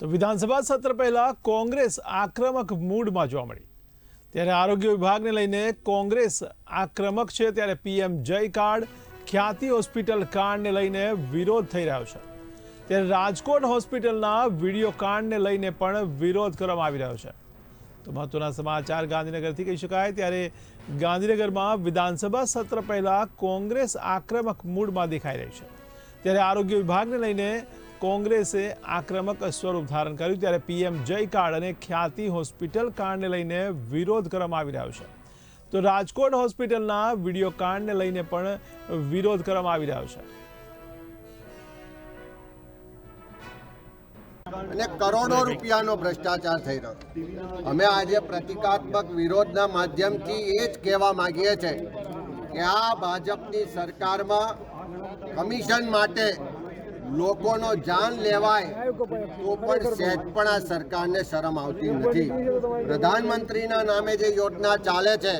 તો વિધાનસભા સત્ર પહેલાં કોંગ્રેસ આક્રમક મૂડમાં જોવા મળી. ત્યારે આરોગ્ય વિભાગને લઈને કોંગ્રેસ આક્રમક છે ત્યારે પીએમ જય કાર્ડ, ખ્યાતિ હોસ્પિટલ કાંડને લઈને વિરોધ થઈ રહ્યો છે. ત્યારે રાજકોટ હોસ્પિટલના વીડિયો કાંડને લઈને પણ વિરોધ કરવામાં આવી રહ્યો છે. તો મહત્વના સમાચાર ગાંધીનગરથી કહી શકાય. ત્યારે ગાંધીનગરમાં વિધાનસભા સત્ર પહેલાં કોંગ્રેસ આક્રમક મૂડમાં દેખાઈ રહી છે. ત્યારે આરોગ્ય વિભાગને લઈને કોંગ્રેસે આક્રમક સ્વરૂપ ધારણ કર્યું ત્યારે પીએમ જય કાર્ડ અને ખ્યાતિ હોસ્પિટલ કાંડને લઈને વિરોધ કરવામાં આવી રહ્યો છે. તો રાજકોટ હોસ્પિટલના વીડિયો કાંડને લઈને પણ વિરોધ કરવામાં આવી રહ્યો છે. અને કરોડો રૂપિયાનો ભ્રષ્ટાચાર થઈ રહ્યો. અમે આજે પ્રતિકાત્મક વિરોધના માધ્યમથી એ જ કહેવા માંગીએ છીએ કે આ ભાજપની સરકારમાં કમિશન માટે લોકોનો જાન લેવાય તો પણ સહેજ પણ આ સરકારને શરમ આવતી નથી. પ્રધાનમંત્રીના નામે જે યોજના ચાલે છે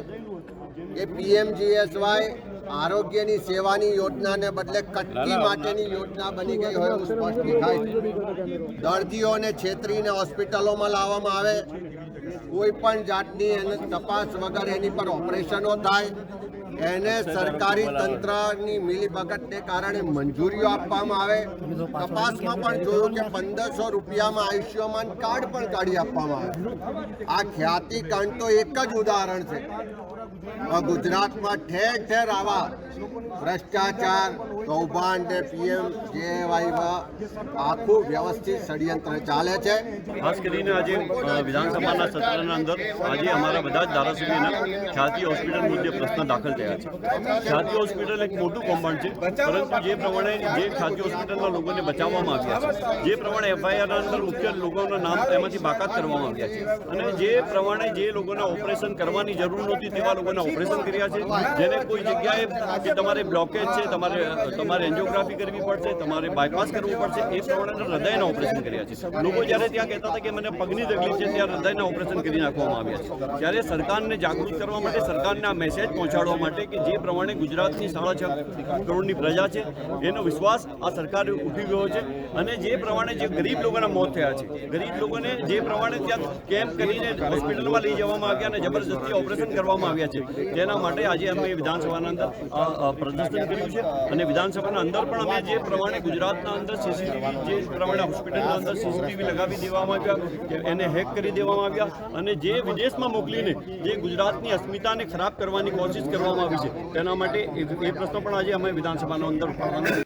એ પીએમજીએસવાય આરોગ્યની સેવાની યોજનાને બદલે કટકી માટેની યોજના બની ગઈ હોય એવું સ્પષ્ટ દેખાય દર્દીઓને છેતરીને હોસ્પિટલોમાં લાવવામાં આવે કોઈ પણ જાતની એને તપાસ વગર એની પર ઓપરેશનો થાય એને સરકારી તંત્રની મિલીભગતને કારણે મંજૂરીઓ આપવામાં આવે. તપાસમાં પણ જોયું કે પંદરસો રૂપિયામાં આયુષ્યમાન કાર્ડ પણ કાઢી આપવામાં આવે. આ ખ્યાતિ કાંડ તો એક જ ઉદાહરણ છે. ગુજરાતમાં ઠેર ઠેર આવા ભ્રષ્ટાચાર કૌભાંડ પીએમ જે આખું વ્યવસ્થિત ષડયંત્ર ચાલે છે. ખાસ કરીને આજે અ, વિધાનસભાના સત્રના અંદર આજે અમારા બધા જ ધારાસભ્યના ખ્યાતિ હોસ્પિટલ મુદ્દે પ્રશ્ન દાખલ થયા છે. ખ્યાતિ હોસ્પિટલ એક મોટું કૌભાંડ છે, પરંતુ જે પ્રમાણે જે ખ્યાતિ હોસ્પિટલના લોકોને બચાવવામાં આવ્યા છે, જે પ્રમાણે એફઆઈઆરના અંદર મુખ્ય લોકોના નામ એમાંથી બાકાત કરવામાં આવ્યા છે. અને જે પ્રમાણે જે લોકોને ઓપરેશન કરવાની જરૂર નહોતી તેવા લોકોને ઓપરેશન કર્યા છે, જેને કોઈ જગ્યાએ કે તમારે બ્લોકેજ છે, તમારે તમારે એન્જિયોગ્રાફી કરવી પડશે, તમારે બાયપાસ કરવું પડશે, એ પ્રમાણે હૃદયના ઓપરેશન કર્યા છે. લોકો જ્યારે ત્યાં કહેતા હતા કે મને પગની તકલીફ છે ત્યાં હૃદયના ઓપરેશન કરી નાખવામાં આવ્યા છે. ત્યારે સરકારને જાગૃત કરવા માટે સરકારને આ મેસેજ પહોંચાડવા માટે કે જે પ્રમાણે ગુજરાતની સાડા છ કરોડની પ્રજા છે, એનો વિશ્વાસ આ સરકાર ઉઠી ગયો છે અને જે પ્રમાણે જે ગરીબ લોકોના મોત થયા છે, ગરીબ લોકોને જે પ્રમાણે ત્યાં કેમ્પ કરીને હોસ્પિટલમાં લઈ જવામાં આવ્યા અને જબરજસ્તી ઓપરેશન કરવામાં આવ્યા છે, તેના માટે આજે અમે વિધાનસભાના અંદર પ્રદર્શન કર્યું છે અને વિધાનસભાના અંદર પણ અમે જે પ્રમાણે ગુજરાતના અંદર સીસીટીવી જે પ્રમાણે હોસ્પિટલના અંદર સીસીટીવી લગાવી દેવામાં આવ્યા એને હેક કરી દેવામાં આવ્યા અને જે વિદેશમાં મોકલીને જે ગુજરાતની અસ્મિતાને ખરાબ કરવાની કોશિશ કરવામાં આવી છે, તેના માટે એ પ્રશ્ન પણ આજે અમે વિધાનસભાનો અંદર ઉઠાવવાનો.